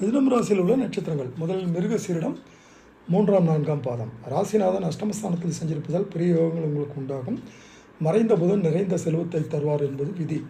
மிதுனம் ராசியில் உள்ள நட்சத்திரங்கள். முதலில் மிருகசீரிடம் மூன்றாம் நான்காம் பாதம். ராசிநாதன் அஷ்டமஸ்தானத்தில் செஞ்சிருப்பதால் பெரிய யோகங்கள் உங்களுக்கு உண்டாகும். மறைந்த புதன் நிறைந்த செல்வத்தை தருவார் என்பது விதி.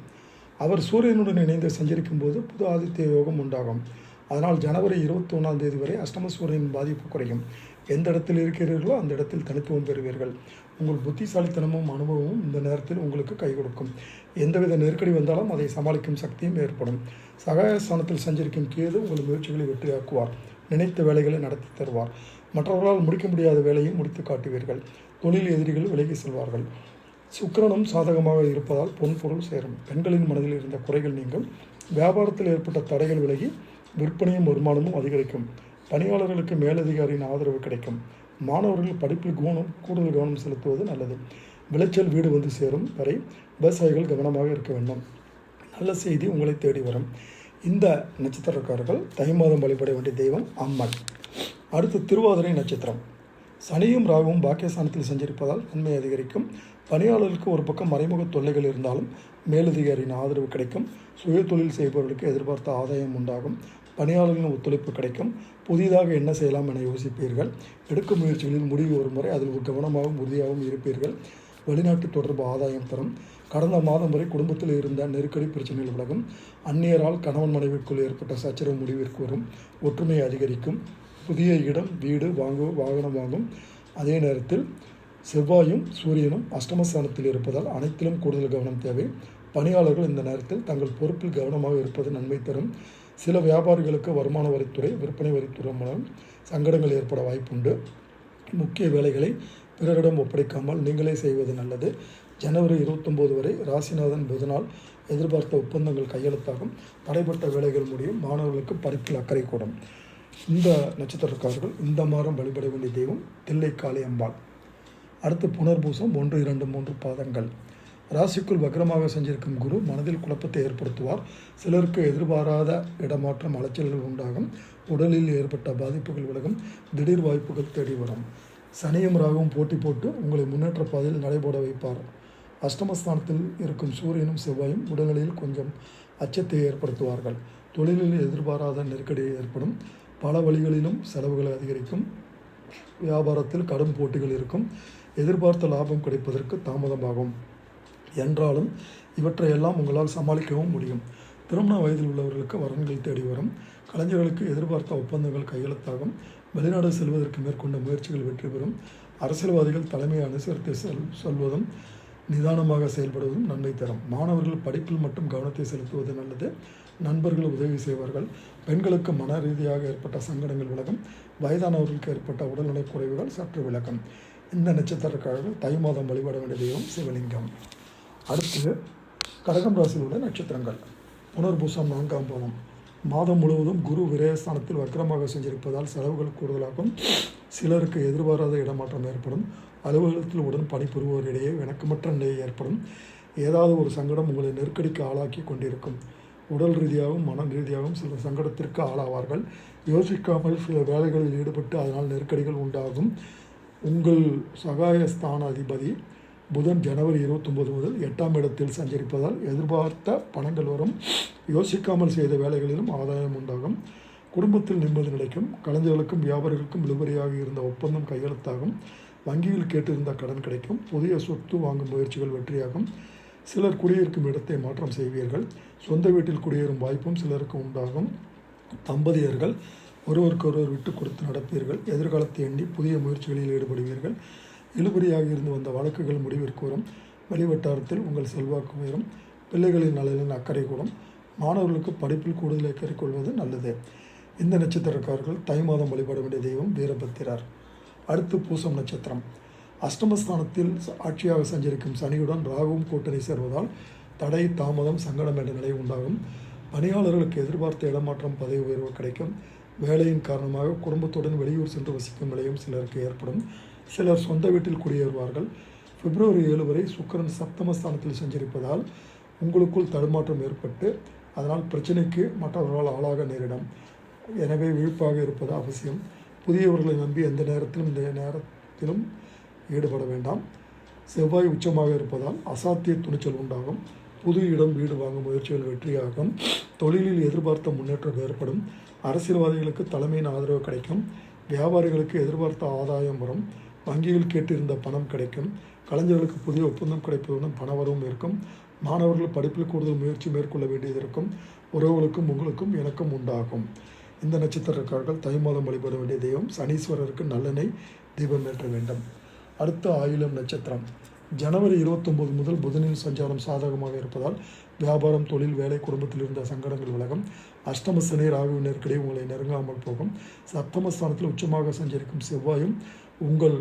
அவர் சூரியனுடன் இணைந்து சஞ்சரிக்கும் போது புது ஆதித்ய யோகம் உண்டாகும். அதனால் ஜனவரி இருபத்தி ஒன்றாம் தேதி வரை அஷ்டம சூரியனின் பாதிப்பு குறையும். எந்த இடத்தில் இருக்கிறீர்களோ அந்த இடத்தில் தனித்துவம் பெறுவீர்கள். உங்கள் புத்திசாலித்தனமும் அனுபவமும் இந்த நேரத்தில் உங்களுக்கு கை கொடுக்கும். எந்தவித நெருக்கடி வந்தாலும் அதை சமாளிக்கும் சக்தியும் ஏற்படும். சகாயஸ்தானத்தில் சஞ்சரிக்கும் கேது உங்கள் முயற்சிகளை வெற்றியாக்குவார். நினைத்த வேலைகளை நடத்தி தருவார். மற்றவர்களால் முடிக்க முடியாத வேலையை முடித்து காட்டுவீர்கள். தொழில் எதிரிகள் விலகி செல்வார்கள். சுக்கரனும் சாதகமாக இருப்பதால் பொன் பொருள் சேரும். பெண்களின் மனதில் இருந்த குறைகள் நீங்கும். வியாபாரத்தில் ஏற்பட்ட தடைகள் விலகி விற்பனையும் வருமானமும் அதிகரிக்கும். பணியாளர்களுக்கு மேலதிகாரியின் ஆதரவு கிடைக்கும். மாணவர்கள் படிப்பில் கவனம் கூடுதல் கவனம் செலுத்துவது நல்லது. விளைச்சல் வீடு வந்து சேரும் வரை விவசாயிகள் கவனமாக இருக்க வேண்டும். நல்ல செய்தி உங்களை தேடி வரும். இந்த நட்சத்திரக்காரர்கள் தை மாதம் வழிபட வேண்டிய தெய்வம் அம்மன். அடுத்து திருவாதிரை நட்சத்திரம். சனியும் ராகுவும் பாக்கியஸ்தானத்தில் சஞ்சரிப்பதால் நன்மை அதிகரிக்கும். பணியாளர்களுக்கு ஒரு பக்கம் மறைமுக தொல்லைகள் இருந்தாலும் மேலதிகாரியின் ஆதரவு கிடைக்கும். சுய தொழில் செய்பவர்களுக்கு எதிர்பார்த்த ஆதாயம் உண்டாகும். பணியாளர்களின் ஒத்துழைப்பு கிடைக்கும். புதிதாக என்ன செய்யலாம் என யோசிப்பீர்கள். எடுக்கும் முயற்சிகளில் முடிவு ஒரு முறை அதில் கவனமாகவும் உறுதியாகவும் இருப்பீர்கள். வெளிநாட்டு தொடர்பு ஆதாயம் தரும். கடந்த மாதம் வரை குடும்பத்தில் இருந்த நெருக்கடி பிரச்சனைகள் விலகும். அந்நியரால் கணவன் மனைவிக்குள் ஏற்பட்ட சச்சரவு முடிவிற்கு வரும். ஒற்றுமை அதிகரிக்கும். புதிய இடம் வீடு வாங்கு வாகனம் வாங்கும். அதே நேரத்தில் செவ்வாயும் சூரியனும் அஷ்டமஸ்தானத்தில் இருப்பதால் அனைத்திலும் கூடுதல் கவனம் தேவை. பணியாளர்கள் இந்த நேரத்தில் தங்கள் பொறுப்பில் கவனமாக இருப்பது நன்மை தரும். சில வியாபாரிகளுக்கு வருமான வரித்துறை விற்பனை வரித்துறை மூலம் சங்கடங்கள் ஏற்பட வாய்ப்புண்டு. முக்கிய வேலைகளை பிறரிடம் ஒப்படைக்காமல் நீங்களே செய்வது நல்லது. ஜனவரி இருபத்தொம்போது வரை ராசிநாதன் புதனால் எதிர்பார்த்த ஒப்பந்தங்கள் கையெழுத்தாகும். தடைப்பட்ட வேலைகள் முடியும். மாணவர்களுக்கு படிப்பில் அக்கறை கூடும். இந்த நட்சத்திரக்காரர்கள் இந்த மாதம் வழிபட வேண்டிய தெய்வம் தில்லைக்காளி அம்பாள். அடுத்து புனர்பூசம் ஒன்று இரண்டு மூன்று பாதங்கள். ராசிக்குள் வக்ரமாக செஞ்சிருக்கும் குரு மனதில் குழப்பத்தை ஏற்படுத்துவார். சிலருக்கு எதிர்பாராத இடமாற்றம் அலைச்சல்கள் உண்டாகும். உடலில் ஏற்பட்ட பாதிப்புகள் விலகும். திடீர் வாய்ப்புகள் தேடி வரும். சனியும் ராகவும் போட்டி போட்டு உங்களை முன்னேற்ற பாதையில் நடைபோட வைப்பார். அஷ்டமஸ்தானத்தில் இருக்கும் சூரியனும் செவ்வாயும் உடல்நிலையில் கொஞ்சம் அச்சத்தை ஏற்படுத்துவார்கள். தொழிலில் எதிர்பாராத நெருக்கடி ஏற்படும். பல வழிகளிலும் செலவுகள் அதிகரிக்கும். வியாபாரத்தில் கடும் போட்டிகள் இருக்கும். எதிர்பார்த்த லாபம் கிடைப்பதற்கு தாமதமாகும். என்றாலும் இவற்றையெல்லாம் உங்களால் சமாளிக்கவும் முடியும். திருமண வயதில் உள்ளவர்களுக்கு வரன்கள் தேடி வரும். கலைஞர்களுக்கு எதிர்பார்த்த ஒப்பந்தங்கள் கையெழுத்தாகும். வெளிநாடு செல்வதற்கு மேற்கொண்ட முயற்சிகள் வெற்றி பெறும். அரசியல்வாதிகள் தலைமையை அனுசரித்து செல் சொல்வதும் நிதானமாக செயல்படுவதும் நன்மை தரும். மாணவர்கள் படிப்பில் மட்டும் கவனத்தை செலுத்துவது நல்லது. நண்பர்கள் உதவி செய்வார்கள். பெண்களுக்கு மன ரீதியாக ஏற்பட்ட சங்கடங்கள் விலகும். வயதானவர்களுக்கு ஏற்பட்ட உடல்நலக் குறைவுகள் சற்று விளக்கம் இந்த நட்சத்திரக்காரர்கள் தை மாதம் வழிபட வேண்டிய தெய்வம் சிவலிங்கம். அடுத்து கடகம் ராசியில் உள்ள நட்சத்திரங்கள். புனர்பூசம் நான்காம் பாவம். மாதம் முழுவதும் குரு விரயஸ்தானத்தில் வக்கரமாக செஞ்சிருப்பதால் செலவுகள் கூடுதலாகும். சிலருக்கு எதிர்பாராத இடமாற்றம் ஏற்படும். அலுவலகத்தில் உடன் பணிபுரிவோரிடையே இணக்கமற்ற நிலை ஏற்படும். ஏதாவது ஒரு சங்கடம் உங்களை நெருக்கடிக்கு ஆளாக்கி கொண்டிருக்கும். உடல் ரீதியாகவும் மன ரீதியாகவும் சில சங்கடத்திற்கு ஆளாவார்கள். யோசிக்காமல் சில வேலைகளில் ஈடுபட்டு அதனால் நெருக்கடிகள் உண்டாகும். உங்கள் சகாயஸ்தான அதிபதி புதன் ஜனவரி இருபத்தொம்போது முதல் எட்டாம் இடத்தில் சஞ்சரிப்பதால் எதிர்பார்த்த பணங்கள் வரும். யோசிக்காமல் செய்த வேலைகளிலும் ஆதாயம் உண்டாகும். குடும்பத்தில் நிம்மதி நிலைக்கும் கலைஞர்களுக்கும் வியாபாரிகளுக்கும் இழுபறியாக இருந்த ஒப்பந்தம் கையெழுத்தாகும். வங்கியில் கேட்டிருந்த கடன் கிடைக்கும். புதிய சொத்து வாங்கும் முயற்சிகள் வெற்றியாகும். சிலர் குடியிருக்கும் இடத்தை மாற்றம் செய்வீர்கள். சொந்த வீட்டில் குடியேறும் வாய்ப்பும் சிலருக்கு உண்டாகும். தம்பதியர்கள் ஒருவருக்கொருவர் விட்டு கொடுத்து நடப்பீர்கள். எதிர்காலத்தை எண்ணி புதிய முயற்சிகளில் ஈடுபடுவீர்கள். இழுபறியாக இருந்து வந்த வழக்குகள் முடிவிற்கு வரும். வெளிவட்டாரத்தில் உங்கள் செல்வாக்கு உயரும். பிள்ளைகளின் நலனில் அக்கறை கூடும். மாணவர்களுக்கு படிப்பில் கூடுதல் அக்கறை கொள்வது நல்லது. இந்த நட்சத்திரக்காரர்கள் தை மாதம் வழிபட வேண்டிய தெய்வம் வீரபத்திரார். அடுத்து பூசம் நட்சத்திரம். அஷ்டமஸ்தானத்தில் ஆட்சியாக சஞ்சரிக்கும் சனியுடன் ராகுவும் கூட்டணி சேர்வதால் தடை தாமதம் சங்கடம் என்ற நிலை உண்டாகும். பணியாளர்களுக்கு எதிர்பார்த்த இடமாற்றம் பதவி உயர்வு கிடைக்கும். வேலையின் காரணமாக குடும்பத்துடன் வெளியூர் சென்று வசிக்கும் நிலையும் சிலருக்கு ஏற்படும். சிலர் சொந்த வீட்டில் குடியேறுவார்கள். பிப்ரவரி ஏழு வரை சுக்கிரன் சப்தமஸ்தானத்தில் சஞ்சரிப்பதால் உங்களுக்குள் தடுமாற்றம் ஏற்பட்டு அதனால் பிரச்சனைக்கு மற்றவர்களால் ஆளாக நேரிடும். எனவே விழிப்பாக இருப்பது அவசியம். புதியவர்களை நம்பி எந்த நேரத்திலும் இந்த நேரத்திலும் ஈடுபட வேண்டாம். செவ்வாய் உச்சமாக இருப்பதால் அசாத்திய துணிச்சல் உண்டாகும். புது இடம் வீடு வாங்கும் முயற்சிகள் வெற்றியாகும். தொழிலில் எதிர்பார்த்த முன்னேற்றம் ஏற்படும். அரசியல்வாதிகளுக்கு தலைமையின் ஆதரவு கிடைக்கும். வியாபாரிகளுக்கு எதிர்பார்த்த ஆதாயம் வரும். வங்கியில் கேட்டிருந்த பணம் கிடைக்கும். கலைஞர்களுக்கு புதிய ஒப்பந்தம் கிடைப்பதுடன் பணவரவும் இருக்கும். மாணவர்கள் படிப்பில் கூடுதல் முயற்சி மேற்கொள்ள வேண்டியது இருக்கும். உறவுகளுக்கும் உங்களுக்கும் எனக்கும் உண்டாகும். இந்த நட்சத்திரக்காரர்கள் தை மாதம் வழிபட வேண்டிய தெய்வம். சனீஸ்வரருக்கு நல்லெண்ணெய் தீபம் ஏற்ற வேண்டும். அடுத்த ஆயுளம் நட்சத்திரம். ஜனவரி இருபத்தொம்போது முதல் புதனின் சஞ்சாரம் சாதகமாக இருப்பதால் வியாபாரம் தொழில் வேலை குடும்பத்தில் இருந்த சங்கடங்கள் விலகும். அஷ்டம சனி ராகு நெருக்கடி உங்களை நெருங்காமல் போகும். சப்தமஸ்தானத்தில் உச்சமாக சஞ்சரிக்கும் செவ்வாயும் உங்கள்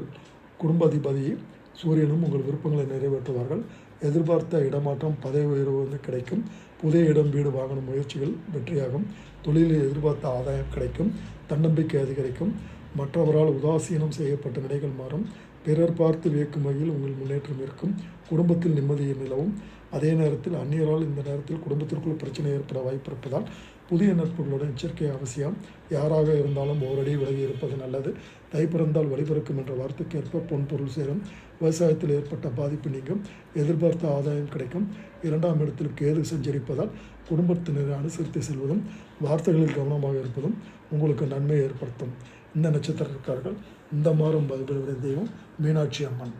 குடும்பாதிபதி சூரியனும் உங்கள் விருப்பங்களை நிறைவேற்றுவார்கள். எதிர்பார்த்த இடமாற்றம் பதவி உயர்வு வந்து கிடைக்கும். புதிய இடம் வீடு வாகன முயற்சிகள் வெற்றியாகும். தொழிலில் எதிர்பார்த்த ஆதாயம் கிடைக்கும். தன்னம்பிக்கை அதிகரிக்கும். மற்றவரால் உதாசீனம் செய்யப்பட்ட நிலைகள் மாறும். பிறர் பார்த்து வியக்கும் வகையில் உங்கள் முன்னேற்றம் இருக்கும். குடும்பத்தில் நிம்மதியை நிலவும். அதே நேரத்தில் அந்நியரால் இந்த நேரத்தில் குடும்பத்திற்குள் பிரச்சனை ஏற்பட வாய்ப்பு இருப்பதால் புதிய நட்புகளுடன் எச்சரிக்கை அவசியம். யாராக இருந்தாலும் ஓரடி விலகி இருப்பது நல்லது. தை பிறந்தால் வழிபிறக்கும் என்ற வார்த்தைக்கு ஏற்ப பொன் பொருள் சேரும். விவசாயத்தில் ஏற்பட்ட பாதிப்பு நீங்கும். எதிர்பார்த்த ஆதாயம் கிடைக்கும். இரண்டாம் இடத்தில் கேது சஞ்சரிப்பதால் குடும்பத்தினரை அனுசரித்து செல்வதும் வார்த்தைகளில் கவனமாக இருப்பதும் உங்களுக்கு நன்மை ஏற்படுத்தும். இந்த நட்சத்திரக்காரர்கள் இந்த மாதம் வழிபடுவதின் தெய்வம் மீனாட்சி அம்மன்.